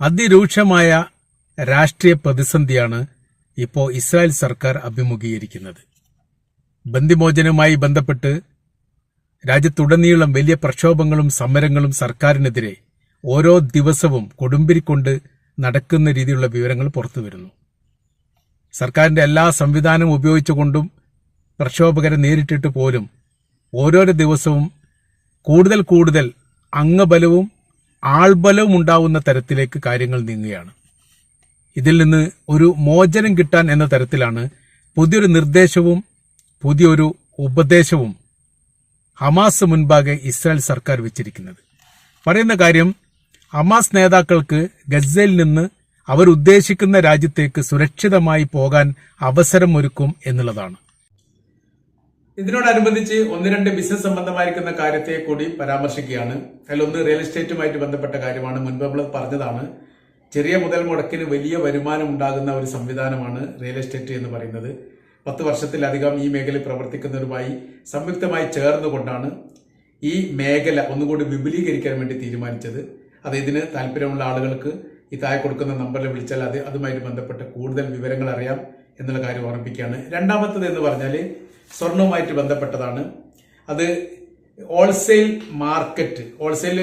അതിരൂക്ഷമായ രാഷ്ട്രീയ പ്രതിസന്ധിയാണ് ഇപ്പോൾ ഇസ്രായേൽ സർക്കാർ അഭിമുഖീകരിക്കുന്നത്. ബന്ദിമോചനവുമായി ബന്ധപ്പെട്ട് രാജ്യത്തുടനീളം വലിയ പ്രക്ഷോഭങ്ങളും സമരങ്ങളും സർക്കാരിനെതിരെ ഓരോ ദിവസവും കൊടുമ്പിരിക്കൊണ്ട് നടക്കുന്ന രീതിയിലുള്ള വിവരങ്ങൾ പുറത്തു വരുന്നു സർക്കാരിന്റെ എല്ലാ സംവിധാനവും ഉപയോഗിച്ചുകൊണ്ടും പ്രക്ഷോഭകരെ നേരിട്ടിട്ട് പോലും ഓരോരോ ദിവസവും കൂടുതൽ കൂടുതൽ അംഗബലവും ആൾബലവും ഉണ്ടാവുന്ന തരത്തിലേക്ക് കാര്യങ്ങൾ നീങ്ങുകയാണ്. ഇതിൽ നിന്ന് ഒരു മോചനം കിട്ടാൻ എന്ന തരത്തിലാണ് പുതിയൊരു നിർദ്ദേശവും പുതിയൊരു ഉപദേശവും ഹമാസ് മുൻപാകെ ഇസ്രായേൽ സർക്കാർ വെച്ചിരിക്കുന്നത്. പറയുന്ന കാര്യം ഹമാസ് നേതാക്കൾക്ക് ഗസയിൽ നിന്ന് അവരുദ്ദേശിക്കുന്ന രാജ്യത്തേക്ക് സുരക്ഷിതമായി പോകാൻ അവസരമൊരുക്കും എന്നുള്ളതാണ്. ഇതിനോടനുബന്ധിച്ച് ഒന്ന് രണ്ട് ബിസിനസ് സംബന്ധമായിരിക്കുന്ന കാര്യത്തെ കൂടി പരാമർശിക്കുകയാണ്. അതിലൊന്ന് റിയൽ എസ്റ്റേറ്റുമായിട്ട് ബന്ധപ്പെട്ട കാര്യമാണ്. മുൻപ് നമ്മൾ പറഞ്ഞതാണ് ചെറിയ മുതൽ മുടക്കിന് വലിയ വരുമാനം ഉണ്ടാകുന്ന ഒരു സംവിധാനമാണ് റിയൽ എസ്റ്റേറ്റ് എന്ന് പറയുന്നത്. പത്ത് വർഷത്തിലധികം ഈ മേഖലയിൽ പ്രവർത്തിക്കുന്നവരുമായി സംയുക്തമായി ചേർന്നുകൊണ്ടാണ് ഈ മേഖല ഒന്നുകൂടി വിപുലീകരിക്കാൻ വേണ്ടി തീരുമാനിച്ചത്. അത് ഇതിന് താല്പര്യമുള്ള ആളുകൾക്ക് ഈ താഴെ കൊടുക്കുന്ന നമ്പറിൽ വിളിച്ചാൽ അത് അതുമായിട്ട് ബന്ധപ്പെട്ട കൂടുതൽ വിവരങ്ങൾ അറിയാം എന്നുള്ള കാര്യം ഓർമ്മിപ്പിക്കുകയാണ്. രണ്ടാമത്തത് എന്ന് പറഞ്ഞാൽ സ്വർണവുമായിട്ട് ബന്ധപ്പെട്ടതാണ്. അത് ഹോൾസെയിൽ മാർക്കറ്റ് ഹോൾസെയിൽ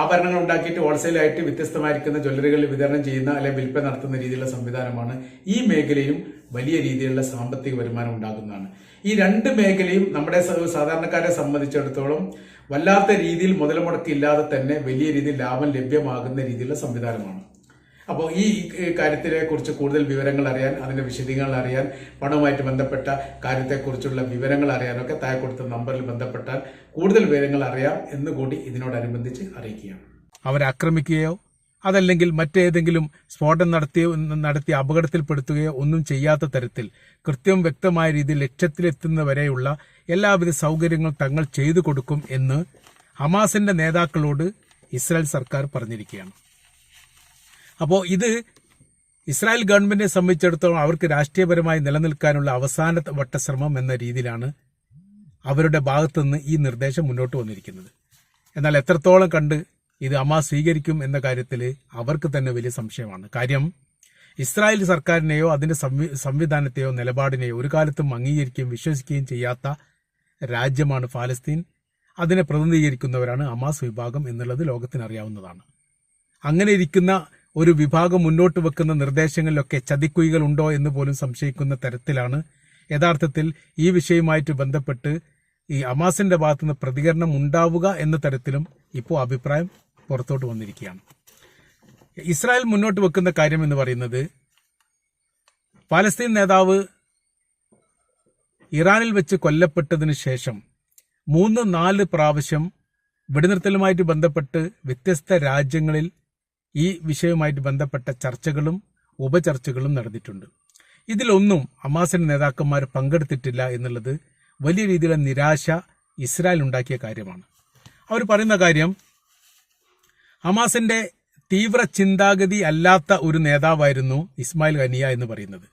ആഭരണങ്ങൾ ഉണ്ടാക്കിയിട്ട് ഹോൾസെയിലായിട്ട് വ്യത്യസ്തമായിരിക്കുന്ന ജ്വല്ലറികളിൽ വിതരണം ചെയ്യുന്ന അല്ലെങ്കിൽ വിൽപ്പന നടത്തുന്ന രീതിയിലുള്ള സംവിധാനമാണ് ഈ മേഖലയും വലിയ രീതിയിലുള്ള സാമ്പത്തിക വരുമാനം ഉണ്ടാകുന്നതാണ്. ഈ രണ്ട് മേഖലയും നമ്മുടെ സാധാരണക്കാരെ സംബന്ധിച്ചിടത്തോളം വല്ലാത്ത രീതിയിൽ മുതൽ മുടക്കില്ലാതെ തന്നെ വലിയ രീതിയിൽ ലാഭം ലഭ്യമാകുന്ന രീതിയിലുള്ള സംവിധാനമാണ്. അപ്പോൾ ഈ കാര്യത്തിനെ കുറിച്ച് കൂടുതൽ വിവരങ്ങൾ അറിയാൻ അതിന്റെ വിശദീകരണങ്ങൾ അറിയാൻ പണവുമായിട്ട് ബന്ധപ്പെട്ട കാര്യത്തെക്കുറിച്ചുള്ള വിവരങ്ങൾ അറിയാനൊക്കെ താഴെ കൊടുത്ത നമ്പറിൽ ബന്ധപ്പെട്ടാൽ കൂടുതൽ വിവരങ്ങൾ അറിയാം എന്നുകൂടി ഇതിനോടനുബന്ധിച്ച് അറിയിക്കുകയാണ്. അവരെ ആക്രമിക്കുകയോ അതല്ലെങ്കിൽ മറ്റേതെങ്കിലും സ്ഫോടനം നടത്തിയോ നടത്തി അപകടത്തിൽപ്പെടുത്തുകയോ ഒന്നും ചെയ്യാത്ത തരത്തിൽ കൃത്യം വ്യക്തമായ രീതിയിൽ ലക്ഷ്യത്തിലെത്തുന്നവരെയുള്ള എല്ലാവിധ സൗകര്യങ്ങളും തങ്ങൾ ചെയ്തു കൊടുക്കും എന്ന് ഹമാസിന്റെ നേതാക്കളോട് ഇസ്രായേൽ സർക്കാർ പറഞ്ഞിരിക്കുകയാണ്. അപ്പോൾ ഇത് ഇസ്രായേൽ ഗവൺമെന്റിനെ സംബന്ധിച്ചിടത്തോളം അവർക്ക് രാഷ്ട്രീയപരമായി നിലനിൽക്കാനുള്ള അവസാന വട്ടശ്രമം എന്ന രീതിയിലാണ് അവരുടെ ഭാഗത്തു നിന്ന് ഈ നിർദ്ദേശം മുന്നോട്ട് വന്നിരിക്കുന്നത്. എന്നാൽ എത്രത്തോളം കണ്ട് ഇത് അമ്മ സ്വീകരിക്കും എന്ന കാര്യത്തിൽ അവർക്ക് തന്നെ വലിയ സംശയമാണ്. കാര്യം ഇസ്രായേൽ സർക്കാരിനെയോ അതിന്റെ സംവി- സംവിധാനത്തെയോ നിലപാടിനെയോ ഒരു കാലത്തും അംഗീകരിക്കുകയും വിശ്വസിക്കുകയും ചെയ്യാത്ത രാജ്യമാണ് ഫാലസ്തീൻ. അതിനെ പ്രതിനിധീകരിക്കുന്നവരാണ് അമാസ് വിഭാഗം എന്നുള്ളത് ലോകത്തിനറിയാവുന്നതാണ് അങ്ങനെ ഇരിക്കുന്ന ഒരു വിഭാഗം മുന്നോട്ട് വെക്കുന്ന നിർദ്ദേശങ്ങളിലൊക്കെ ചതിക്കുഴികൾ ഉണ്ടോ എന്ന് പോലും സംശയിക്കുന്ന തരത്തിലാണ്. യഥാർത്ഥത്തിൽ ഈ വിഷയവുമായിട്ട് ബന്ധപ്പെട്ട് ഈ അമാസിന്റെ ഭാഗത്തുനിന്ന് പ്രതികരണം ഉണ്ടാവുക എന്ന തരത്തിലും ഇപ്പോൾ അഭിപ്രായം പുറത്തോട്ട് വന്നിരിക്കുകയാണ്. ഇസ്രായേൽ മുന്നോട്ട് വെക്കുന്ന കാര്യം എന്ന് പറയുന്നത് പാലസ്തീൻ നേതാവ് ഇറാനിൽ വെച്ച് കൊല്ലപ്പെട്ടതിന് ശേഷം മൂന്ന് നാല് പ്രാവശ്യം വെടിനിർത്തലുമായിട്ട് ബന്ധപ്പെട്ട് വ്യത്യസ്ത രാജ്യങ്ങളിൽ ഈ വിഷയവുമായിട്ട് ബന്ധപ്പെട്ട ചർച്ചകളും ഉപചർച്ചകളും നടന്നിട്ടുണ്ട്. ഇതിലൊന്നും ഹമാസിന്റെ നേതാക്കന്മാർ പങ്കെടുത്തിട്ടില്ല എന്നുള്ളത് വലിയ രീതിയിലുള്ള നിരാശ ഇസ്രായേൽ ഉണ്ടാക്കിയ കാര്യമാണ്. അവർ പറയുന്ന കാര്യം ഹമാസിന്റെ തീവ്ര ചിന്താഗതി അല്ലാത്ത ഒരു നേതാവായിരുന്നു ഇസ്മായിൽ ഖനിയ എന്ന് പറയുന്നത്.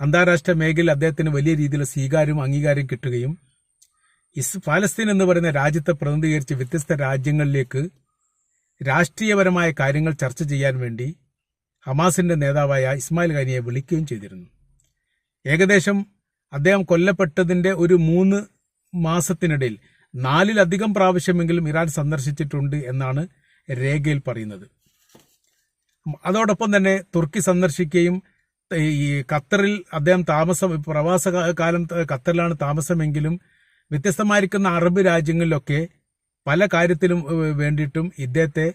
അന്താരാഷ്ട്ര മേഖലയിൽ അദ്ദേഹത്തിന് വലിയ രീതിയിലുള്ള സ്വീകാര്യവും അംഗീകാരം കിട്ടുകയും ഇസ് ഫലസ്തീൻ എന്ന് പറയുന്ന രാജ്യത്തെ പ്രതിനിധീകരിച്ച് വ്യത്യസ്ത രാജ്യങ്ങളിലേക്ക് രാഷ്ട്രീയപരമായ കാര്യങ്ങൾ ചർച്ച ചെയ്യാൻ വേണ്ടി ഹമാസിന്റെ നേതാവായ ഇസ്മായിൽ ഖാനിയെ വിളിക്കുകയും ചെയ്തിരുന്നു. ഏകദേശം അദ്ദേഹം കൊല്ലപ്പെട്ടതിന്റെ ഒരു മൂന്ന് മാസത്തിനിടയിൽ നാലിലധികം പ്രാവശ്യമെങ്കിലും ഇറാൻ സന്ദർശിച്ചിട്ടുണ്ട് എന്നാണ് രേഖയിൽ പറയുന്നത്. അതോടൊപ്പം തന്നെ തുർക്കി സന്ദർശിക്കുകയും ഈ ഖത്തറിൽ അദ്ദേഹം താമസം പ്രവാസ കാലം ഖത്തറിലാണ് താമസമെങ്കിലും വ്യത്യസ്തമായിരിക്കുന്ന അറബ് രാജ്യങ്ങളിലൊക്കെ പല കാര്യത്തിലും വേണ്ടിയിട്ടും ഇദ്ദേഹത്തെ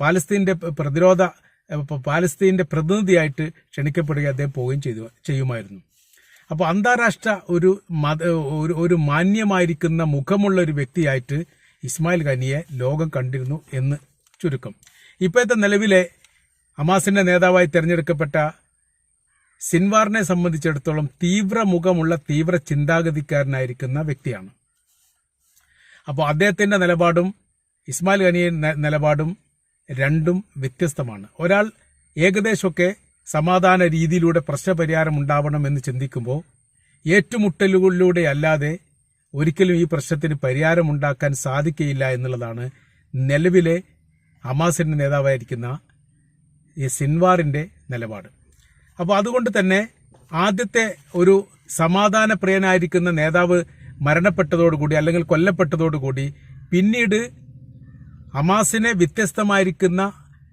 പാലസ്തീന്റെ പ്രതിരോധ പാലസ്തീന്റെ പ്രതിനിധിയായിട്ട് ക്ഷണിക്കപ്പെടുകയും അദ്ദേഹം പോവുകയും ചെയ്തു ചെയ്യുമായിരുന്നു. അപ്പോൾ അന്താരാഷ്ട്ര ഒരു മത ഒരു ഒരു മാന്യമായിരിക്കുന്ന മുഖമുള്ള ഒരു വ്യക്തിയായിട്ട് ഇസ്മായിൽ ഖനിയെ ലോകം കണ്ടിരുന്നു എന്ന് ചുരുക്കം. ഇപ്പോഴത്തെ നിലവിലെ ഹമാസിന്റെ നേതാവായി തിരഞ്ഞെടുക്കപ്പെട്ട സിൻവാറിനെ സംബന്ധിച്ചിടത്തോളം തീവ്ര മുഖമുള്ള തീവ്ര ചിന്താഗതിക്കാരനായിരിക്കുന്ന വ്യക്തിയാണ്. അപ്പോൾ അദ്ദേഹത്തിന്റെ നിലപാടും ഇസ്മായിൽ ഖനിയ നിലപാടും രണ്ടും വ്യത്യസ്തമാണ്. ഒരാൾ ഏകദേശമൊക്കെ സമാധാന രീതിയിലൂടെ പ്രശ്നപരിഹാരം ഉണ്ടാവണം എന്ന് ചിന്തിക്കുമ്പോൾ ഏറ്റുമുട്ടലുകളിലൂടെ അല്ലാതെ ഒരിക്കലും ഈ പ്രശ്നത്തിന് പരിഹാരമുണ്ടാക്കാൻ സാധിക്കയില്ല എന്നുള്ളതാണ് നിലവിലെ ഹമാസിന്റെ നേതാവായിരിക്കുന്ന ഈ സിൻവാറിന്റെ നിലപാട്. അപ്പോൾ അതുകൊണ്ട് തന്നെ ആദ്യത്തെ ഒരു സമാധാന പ്രിയനായിരിക്കുന്ന നേതാവ് മരണപ്പെട്ടതോടുകൂടി അല്ലെങ്കിൽ കൊല്ലപ്പെട്ടതോടുകൂടി പിന്നീട് ഹമാസിനെ വ്യത്യസ്തമായിരിക്കുന്ന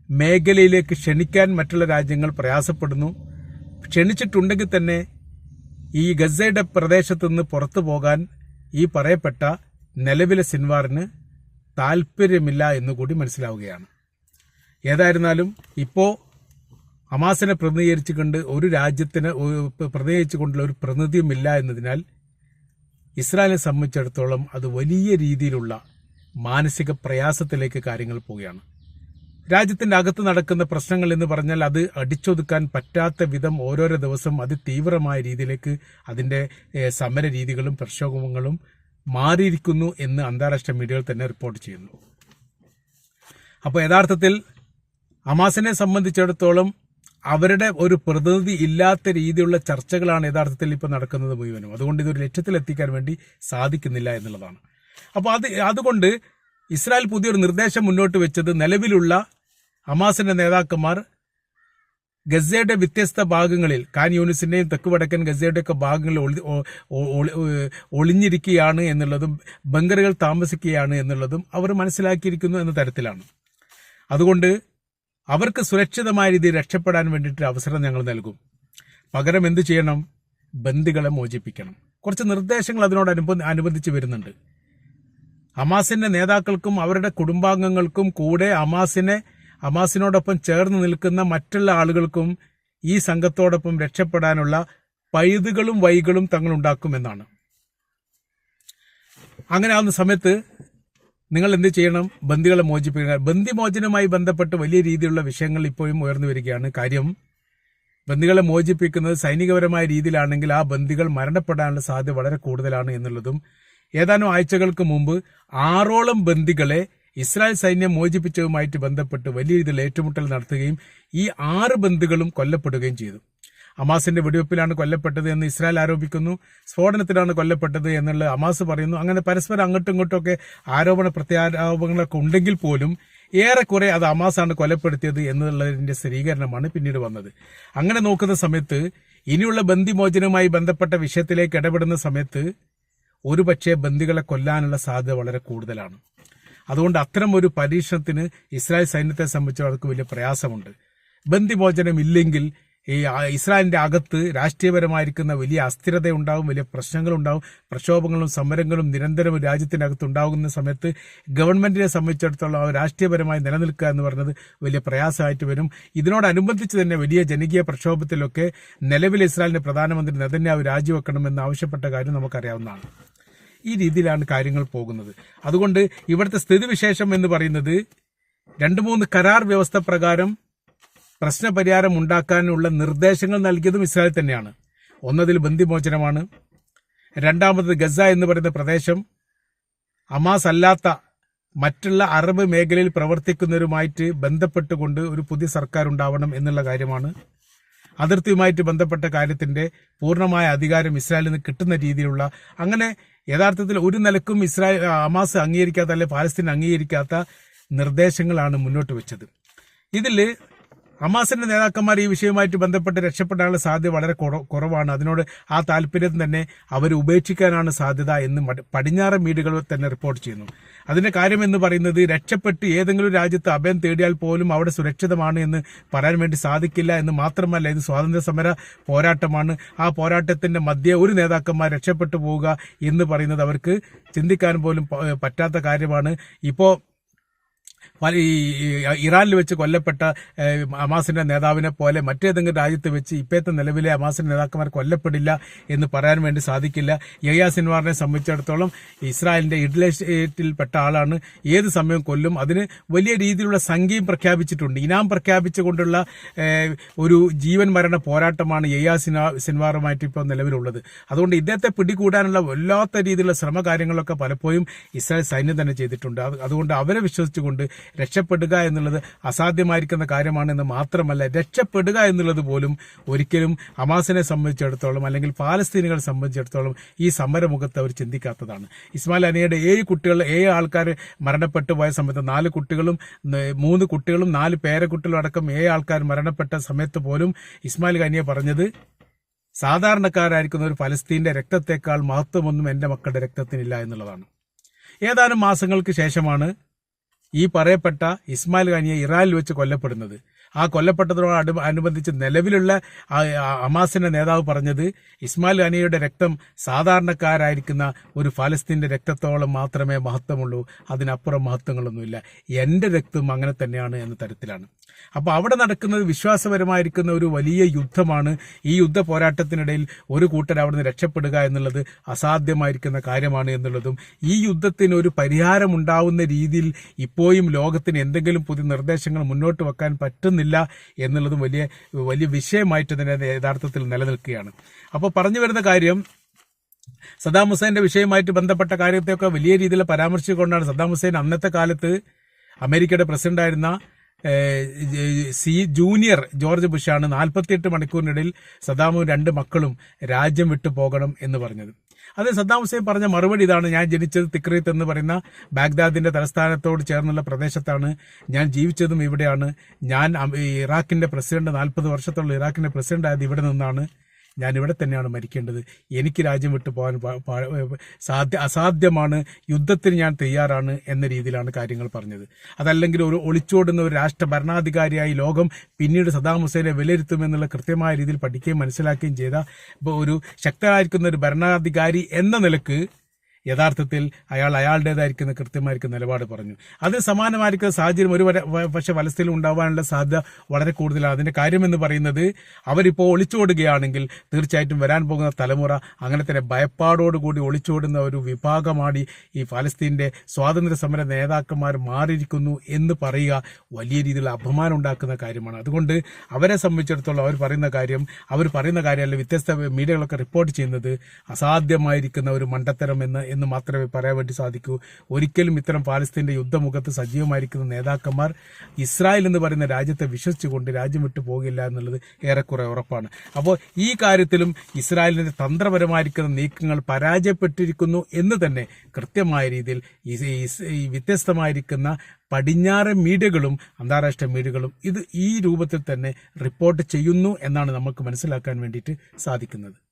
മേഖലയിലേക്ക് ക്ഷണിക്കാൻ മറ്റുള്ള രാജ്യങ്ങൾ പ്രയാസപ്പെടുന്നു. ക്ഷണിച്ചിട്ടുണ്ടെങ്കിൽ തന്നെ ഈ ഗസയുടെ പ്രദേശത്തു നിന്ന് പുറത്തു പോകാൻ ഈ പറയപ്പെട്ട നിലവിലെ സിൻവാറിന് താല്പര്യമില്ല എന്നുകൂടി മനസ്സിലാവുകയാണ്. ഏതായിരുന്നാലും ഇപ്പോൾ അമാസിനെ പ്രതിനിധീകരിച്ചുകൊണ്ട് ഒരു രാജ്യത്തിന് പ്രതിനിധീകരിച്ചുകൊണ്ടുള്ള ഒരു പ്രതിനിധിയുമില്ല എന്നതിനാൽ ഇസ്രായേലിനെ സംബന്ധിച്ചിടത്തോളം അത് വലിയ രീതിയിലുള്ള മാനസിക പ്രയാസത്തിലേക്ക് കാര്യങ്ങൾ പോവുകയാണ്. രാജ്യത്തിന്റെ അകത്ത് നടക്കുന്ന പ്രശ്നങ്ങൾ എന്ന് പറഞ്ഞാൽ അത് അടിച്ചൊതുക്കാൻ പറ്റാത്ത വിധം ഓരോരോ ദിവസം അതിതീവ്രമായ രീതിയിലേക്ക് അതിന്റെ സമര രീതികളും പ്രക്ഷോഭങ്ങളും മാറിയിരിക്കുന്നു എന്ന് അന്താരാഷ്ട്ര മീഡിയകൾ തന്നെ റിപ്പോർട്ട് ചെയ്യുന്നു. അപ്പോൾ യഥാർത്ഥത്തിൽ ഹമാസിനെ സംബന്ധിച്ചിടത്തോളം അവരുടെ ഒരു പ്രതിനിധി ഇല്ലാത്ത രീതിയിലുള്ള ചർച്ചകളാണ് യഥാർത്ഥത്തിൽ ഇപ്പോൾ നടക്കുന്നത് മുഴുവനും. അതുകൊണ്ട് ഇതൊരു ലക്ഷ്യത്തിലെത്തിക്കാൻ വേണ്ടി സാധിക്കുന്നില്ല എന്നുള്ളതാണ്. അപ്പോൾ അത് അതുകൊണ്ട് ഇസ്രായേൽ പുതിയൊരു നിർദ്ദേശം മുന്നോട്ട് വെച്ചത് നിലവിലുള്ള ഹമാസിന്റെ നേതാക്കന്മാർ ഗസയുടെ വ്യത്യസ്ത ഭാഗങ്ങളിൽ കാൻ യൂണിസിന്റെയും തെക്ക് വടക്കൻ ഗസയുടെ ഒക്കെ ഭാഗങ്ങളിൽ ഒളിഞ്ഞിരിക്കുകയാണ് എന്നുള്ളതും ബങ്കറുകൾ താമസിക്കുകയാണ് എന്നുള്ളതും അവർ മനസ്സിലാക്കിയിരിക്കുന്നു എന്ന തരത്തിലാണ്. അതുകൊണ്ട് അവർക്ക് സുരക്ഷിതമായ രീതിയിൽ രക്ഷപ്പെടാൻ വേണ്ടിയിട്ട് അവസരം ഞങ്ങൾ നൽകും. പകരം എന്ത് ചെയ്യണം? ബന്ദികളെ മോചിപ്പിക്കണം. കുറച്ച് നിർദ്ദേശങ്ങൾ അതിനോട് അനുബ- അനുബന്ധിച്ച് വരുന്നുണ്ട്. ഹമാസിന്റെ നേതാക്കൾക്കും അവരുടെ കുടുംബാംഗങ്ങൾക്കും കൂടെ അമാസിനെ ഹമാസിനോടൊപ്പം ചേർന്ന് നിൽക്കുന്ന മറ്റുള്ള ആളുകൾക്കും ഈ സംഘത്തോടൊപ്പം രക്ഷപ്പെടാനുള്ള പഴുതുകളും വൈകളും തങ്ങൾ ഉണ്ടാക്കുമെന്നാണ്. അങ്ങനെ ആവുന്ന സമയത്ത് നിങ്ങൾ എന്ത് ചെയ്യണം? ബന്ദികളെ മോചിപ്പിക്കുക. ബന്ദിമോചനവുമായി ബന്ധപ്പെട്ട് വലിയ രീതിയിലുള്ള വിഷയങ്ങൾ ഇപ്പോഴും ഉയർന്നു വരികയാണ്. കാര്യം ബന്ദികളെ മോചിപ്പിക്കുന്നത് സൈനികപരമായ രീതിയിലാണെങ്കിൽ ആ ബന്ദികൾ മരണപ്പെടാനുള്ള സാധ്യത വളരെ കൂടുതലാണ് എന്നുള്ളതും ഏതാനും ആഴ്ചകൾക്ക് മുമ്പ് ആറോളം ബന്ദികളെ ഇസ്രായേൽ സൈന്യം മോചിപ്പിച്ചതുമായിട്ട് ബന്ധപ്പെട്ട് വലിയ രീതിയിൽ ഏറ്റുമുട്ടൽ നടത്തുകയും ഈ ആറ് ബന്ദികളും കൊല്ലപ്പെടുകയും ചെയ്തു. ഹമാസിന്റെ വെടിവെപ്പിലാണ് കൊല്ലപ്പെട്ടത് എന്ന് ഇസ്രായേൽ ആരോപിക്കുന്നു. സ്ഫോടനത്തിലാണ് കൊല്ലപ്പെട്ടത് എന്നുള്ള ഹമാസ് പറയുന്നു. അങ്ങനെ പരസ്പരം അങ്ങോട്ടും ഇങ്ങോട്ടും ഒക്കെ ആരോപണ പ്രത്യാരോപണങ്ങളൊക്കെ ഉണ്ടെങ്കിൽ പോലും ഏറെക്കുറെ അത് ഹമാസാണ് കൊലപ്പെടുത്തിയത് എന്നുള്ളതിന്റെ സ്ഥിരീകരണമാണ് പിന്നീട് വന്നത്. അങ്ങനെ നോക്കുന്ന സമയത്ത് ഇനിയുള്ള ബന്ദിമോചനവുമായി ബന്ധപ്പെട്ട വിഷയത്തിലേക്ക് ഇടപെടുന്ന സമയത്ത് ഒരുപക്ഷെ ബന്ദികളെ കൊല്ലാനുള്ള സാധ്യത വളരെ കൂടുതലാണ്. അതുകൊണ്ട് അത്തരം ഒരു പരീക്ഷണത്തിന് ഇസ്രായേൽ സൈന്യത്തെ സംബന്ധിച്ച് അവർക്ക് വലിയ പ്രയാസമുണ്ട്. ബന്ദിമോചനം ഇല്ലെങ്കിൽ ഈ ഇസ്രായേലിന്റെ അകത്ത് രാഷ്ട്രീയപരമായിരിക്കുന്ന വലിയ അസ്ഥിരത ഉണ്ടാവും വലിയ പ്രശ്നങ്ങൾ ഉണ്ടാവും പ്രക്ഷോഭങ്ങളും സമരങ്ങളും നിരന്തരം രാജ്യത്തിന്റെ അകത്ത് ഉണ്ടാകുന്ന സമയത്ത് ഗവൺമെന്റിനെ സംബന്ധിച്ചിടത്തോളം രാഷ്ട്രീയപരമായി നിലനിൽക്കുക എന്ന് പറയുന്നത് വലിയ പ്രയാസമായിട്ട് വരും. ഇതിനോടനുബന്ധിച്ച് തന്നെ വലിയ ജനകീയ പ്രക്ഷോഭത്തിലൊക്കെ നിലവിൽ ഇസ്രായേലിന്റെ പ്രധാനമന്ത്രി നെതന്യാവ് രാജിവെക്കണമെന്ന് ആവശ്യപ്പെട്ട കാര്യം നമുക്കറിയാവുന്നതാണ്. ഈ രീതിയിലാണ് കാര്യങ്ങൾ പോകുന്നത്. അതുകൊണ്ട് ഇവിടുത്തെ സ്ഥിതിവിശേഷം എന്ന് പറയുന്നത് രണ്ട് മൂന്ന് കരാർ വ്യവസ്ഥ പ്രകാരം പ്രശ്നപരിഹാരം ഉണ്ടാക്കാനുള്ള നിർദ്ദേശങ്ങൾ നൽകിയതും ഇസ്രായേൽ തന്നെയാണ്. ഒന്നതിൽ ബന്ദിമോചനമാണ് രണ്ടാമത് ഗസ എന്ന് പറയുന്ന പ്രദേശം അമാസ് അല്ലാത്ത മറ്റുള്ള അറബ് മേഖലയിൽ പ്രവർത്തിക്കുന്നവരുമായിട്ട് ബന്ധപ്പെട്ടുകൊണ്ട് ഒരു പുതിയ സർക്കാർ ഉണ്ടാവണം എന്നുള്ള കാര്യമാണ്. അതിർത്തിയുമായിട്ട് ബന്ധപ്പെട്ട കാര്യത്തിന്റെ പൂർണമായ അധികാരം ഇസ്രായേലിൽ നിന്ന് കിട്ടുന്ന രീതിയിലുള്ള അങ്ങനെ യഥാർത്ഥത്തിൽ ഒരു നിലക്കും ഇസ്രായേൽ അമാസ് അംഗീകരിക്കാത്ത അല്ലെ പാലസ്തീൻ അംഗീകരിക്കാത്ത നിർദ്ദേശങ്ങളാണ് മുന്നോട്ട് വെച്ചത്. ഇതിൽ ഹമാസിന്റെ നേതാക്കന്മാർ ഈ വിഷയവുമായിട്ട് ബന്ധപ്പെട്ട് രക്ഷപ്പെടാനുള്ള സാധ്യത വളരെ കുറവാണ്. അതിനോട് ആ താല്പര്യം തന്നെ അവർ ഉപേക്ഷിക്കാനാണ് സാധ്യത എന്ന് പടിഞ്ഞാറൻ മീഡിയകൾ തന്നെ റിപ്പോർട്ട് ചെയ്യുന്നു. അതിന്റെ കാര്യം എന്ന് പറയുന്നത് രക്ഷപ്പെട്ട് ഏതെങ്കിലും രാജ്യത്ത് അഭയം തേടിയാൽ പോലും അവിടെ സുരക്ഷിതമാണ് എന്ന് പറയാൻ വേണ്ടി സാധിക്കില്ല എന്ന് മാത്രമല്ല ഇത് സ്വാതന്ത്ര്യ സമര പോരാട്ടമാണ്. ആ പോരാട്ടത്തിന്റെ മധ്യ ഒരു നേതാക്കന്മാർ രക്ഷപ്പെട്ടു പോവുക എന്ന് പറയുന്നത് അവർക്ക് ചിന്തിക്കാൻ പോലും പറ്റാത്ത കാര്യമാണ്. ഇപ്പോ പല ഈ ഇറാനിൽ വെച്ച് കൊല്ലപ്പെട്ട അമാസിന്റെ നേതാവിനെ പോലെ മറ്റേതെങ്കിലും രാജ്യത്ത് വെച്ച് ഇപ്പോഴത്തെ നിലവിലെ അമാസിന്റെ നേതാക്കന്മാർ കൊല്ലപ്പെടില്ല എന്ന് പറയാൻ വേണ്ടി സാധിക്കില്ല. യയാ സിൻവാറിനെ സംബന്ധിച്ചിടത്തോളം ഇസ്രായേലിന്റെ ഇഡ്ലേറ്റിൽപ്പെട്ട ആളാണ്. ഏത് സമയവും കൊല്ലും അതിന് വലിയ രീതിയിലുള്ള സംഖ്യയും പ്രഖ്യാപിച്ചിട്ടുണ്ട്. ഇനാം പ്രഖ്യാപിച്ചുകൊണ്ടുള്ള ഒരു ജീവൻ മരണ പോരാട്ടമാണ് സിൻവാ സിൻവാറുമായിട്ട് ഇപ്പോൾ നിലവിലുള്ളത്. അതുകൊണ്ട് ഇദ്ദേഹത്തെ പിടികൂടാനുള്ള വല്ലാത്ത രീതിയിലുള്ള ശ്രമകാര്യങ്ങളൊക്കെ പലപ്പോഴും ഇസ്രായേൽ സൈന്യം തന്നെ ചെയ്തിട്ടുണ്ട്. അതുകൊണ്ട് അവരെ വിശ്വസിച്ചുകൊണ്ട് രക്ഷപ്പെടുക എന്നുള്ളത് അസാധ്യമായിരിക്കുന്ന കാര്യമാണ് എന്ന് മാത്രമല്ല രക്ഷപ്പെടുക എന്നുള്ളത് പോലും ഒരിക്കലും ഹമാസിനെ സംബന്ധിച്ചിടത്തോളം അല്ലെങ്കിൽ പാലസ്തീനുകളെ സംബന്ധിച്ചിടത്തോളം ഈ സമരമുഖത്ത് അവർ ചിന്തിക്കാത്തതാണ്. ഇസ്മായിൽ അനിയുടെ ഏഴ് കുട്ടികൾ ഏഴ് ആൾക്കാർ മരണപ്പെട്ടു പോയ സമയത്ത് നാല് കുട്ടികളും മൂന്ന് കുട്ടികളും നാല് പേരക്കുട്ടികളും അടക്കം ഏഴ് ആൾക്കാർ മരണപ്പെട്ട സമയത്ത് പോലും ഇസ്മായിൽ ഖനിയെ പറഞ്ഞത് സാധാരണക്കാരായിരിക്കുന്ന ഒരു ഫലസ്തീന്റെ രക്തത്തെക്കാൾ മഹത്വമൊന്നും എന്റെ മക്കളുടെ രക്തത്തിനില്ല എന്നുള്ളതാണ്. ഏതാനും മാസങ്ങൾക്ക് ശേഷമാണ് ഈ പറയപ്പെട്ട ഇസ്മായിൽ ഖാനിയെ ഇറാനിൽ വെച്ച് കൊല്ലപ്പെടുന്നത്. ആ കൊല്ലപ്പെട്ടതിനോട് അനുബന്ധിച്ച് നിലവിലുള്ള ഹമാസിന്റെ നേതാവ് പറഞ്ഞത് ഇസ്മായിൽ ഖാനിയുടെ രക്തം സാധാരണക്കാരായിരിക്കുന്ന ഒരു ഫലസ്തീന്റെ രക്തത്തോളം മാത്രമേ മഹത്വമുള്ളൂ. അതിനപ്പുറം മഹത്വങ്ങളൊന്നുമില്ല. എന്റെ രക്തം അങ്ങനെ തന്നെയാണ് എന്ന തരത്തിലാണ്. അപ്പൊ അവിടെ നടക്കുന്നത് വിശ്വാസപരമായിരിക്കുന്ന ഒരു വലിയ യുദ്ധമാണ്. ഈ യുദ്ധ പോരാട്ടത്തിനിടയിൽ ഒരു കൂട്ടർ അവിടുന്ന് രക്ഷപ്പെടുക എന്നുള്ളത് അസാധ്യമായിരിക്കുന്ന കാര്യമാണ് എന്നുള്ളതും ഈ യുദ്ധത്തിന് ഒരു പരിഹാരം ഉണ്ടാവുന്ന രീതിയിൽ ഇപ്പോഴും ലോകത്തിന് എന്തെങ്കിലും പുതിയ നിർദ്ദേശങ്ങൾ മുന്നോട്ട് വെക്കാൻ പറ്റുന്നില്ല എന്നുള്ളതും വലിയ വലിയ വിഷയമായിട്ട് തന്നെ യഥാർത്ഥത്തിൽ നിലനിൽക്കുകയാണ്. അപ്പോൾ പറഞ്ഞു വരുന്ന കാര്യം സദ്ദാം ഹുസൈന്റെ വിഷയമായിട്ട് ബന്ധപ്പെട്ട കാര്യത്തെയൊക്കെ വലിയ രീതിയിൽ പരാമർശിച്ചുകൊണ്ടാണ് സദ്ദാം ഹുസൈൻ അന്നത്തെ കാലത്ത് അമേരിക്കയുടെ പ്രസിഡന്റായിരുന്ന സി ജൂനിയർ ജോർജ് ബുഷാണ് നാൽപ്പത്തിയെട്ട് മണിക്കൂറിനിടയിൽ സദ്ദാമും രണ്ട് മക്കളും രാജ്യം വിട്ടു പോകണം എന്ന് പറഞ്ഞത്. അത് സദ്ദാം ഹുസൈൻ പറഞ്ഞ മറുപടി ഇതാണ്. ഞാൻ ജനിച്ചത് തിക്രീത്ത് എന്ന് പറയുന്ന ബാഗ്ദാദിന്റെ തലസ്ഥാനത്തോട് ചേർന്നുള്ള പ്രദേശത്താണ്. ഞാൻ ജീവിച്ചതും ഇവിടെയാണ്. ഞാൻ ഇറാഖിന്റെ പ്രസിഡന്റ് നാൽപ്പത് വർഷത്തോളം ഇറാഖിന്റെ പ്രസിഡന്റ് ആയത് ഇവിടെ നിന്നാണ്. ഞാൻ ഇവിടെ തന്നെയാണ് മരിക്കേണ്ടത്. എനിക്ക് രാജ്യം വിട്ടു പോകാൻ സാധ്യ അസാധ്യമാണ്. യുദ്ധത്തിന് ഞാൻ തയ്യാറാണ് എന്ന രീതിയിലാണ് കാര്യങ്ങൾ പറഞ്ഞത്. അതല്ലെങ്കിൽ ഒരു ഒളിച്ചോടുന്ന ഒരു രാഷ്ട്ര ഭരണാധികാരിയായി ലോകം പിന്നീട് സദാം ഹുസൈനെ വിലയിരുത്തുമെന്നുള്ള കൃത്യമായ രീതിയിൽ പഠിക്കുകയും മനസ്സിലാക്കുകയും ചെയ്ത ഒരു ശക്തരായിരിക്കുന്ന ഒരു ഭരണാധികാരി എന്ന നിലയ്ക്ക് യഥാർത്ഥത്തിൽ അയാൾ അയാളുടേതായിരിക്കുന്ന കൃത്യമായിരിക്കുന്ന നിലപാട് പറഞ്ഞു. അത് സമാനമായിരിക്കുന്ന സാഹചര്യം ഒരു പക്ഷെ ഫലസ്തീനിൽ ഉണ്ടാവാനുള്ള സാധ്യത വളരെ കൂടുതലാണ്. അതിന്റെ കാര്യമെന്ന് പറയുന്നത് അവരിപ്പോൾ ഒളിച്ചോടുകയാണെങ്കിൽ തീർച്ചയായിട്ടും വരാൻ പോകുന്ന തലമുറ അങ്ങനെ തന്നെ ഭയപ്പാടോടുകൂടി ഒളിച്ചോടുന്ന ഒരു വിഭാഗമാണ് ഈ ഫലസ്തീന്റെ സ്വാതന്ത്ര്യ സമര നേതാക്കന്മാർ മാറിയിരിക്കുന്നു എന്ന് പറയുക വലിയ രീതിയിൽ അപമാനം ഉണ്ടാക്കുന്ന കാര്യമാണ്. അതുകൊണ്ട് അവരെ സംബന്ധിച്ചിടത്തോളം അവർ പറയുന്ന കാര്യം അവർ പറയുന്ന കാര്യമല്ല വ്യത്യസ്ത മീഡിയകളൊക്കെ റിപ്പോർട്ട് ചെയ്യുന്നത് അസാധ്യമായിരിക്കുന്ന ഒരു മണ്ടത്തരം എന്ന് എന്ന് മാത്രമേ പറയാൻ വേണ്ടി സാധിക്കൂ. ഒരിക്കലും ഇത്തരം പാലസ്തീന്റെ യുദ്ധമുഖത്ത് സജീവമായിരിക്കുന്ന നേതാക്കന്മാർ ഇസ്രായേൽ എന്ന് പറയുന്ന രാജ്യത്തെ വിശ്വസിച്ചുകൊണ്ട് രാജ്യം വിട്ടു പോകില്ല എന്നുള്ളത് ഏറെക്കുറെ ഉറപ്പാണ്. അപ്പോൾ ഈ കാര്യത്തിലും ഇസ്രായേലിന്റെ തന്ത്രപരമായിരിക്കുന്ന നീക്കങ്ങൾ പരാജയപ്പെട്ടിരിക്കുന്നു എന്ന് തന്നെ കൃത്യമായ രീതിയിൽ ഈ- വ്യത്യസ്തമായിരിക്കുന്ന പടിഞ്ഞാറൻ മീഡിയകളും അന്താരാഷ്ട്ര മീഡിയകളും ഇത് ഈ രൂപത്തിൽ തന്നെ റിപ്പോർട്ട് ചെയ്യുന്നു എന്നാണ് നമുക്ക് മനസ്സിലാക്കാൻ വേണ്ടിയിട്ട് സാധിക്കുന്നത്.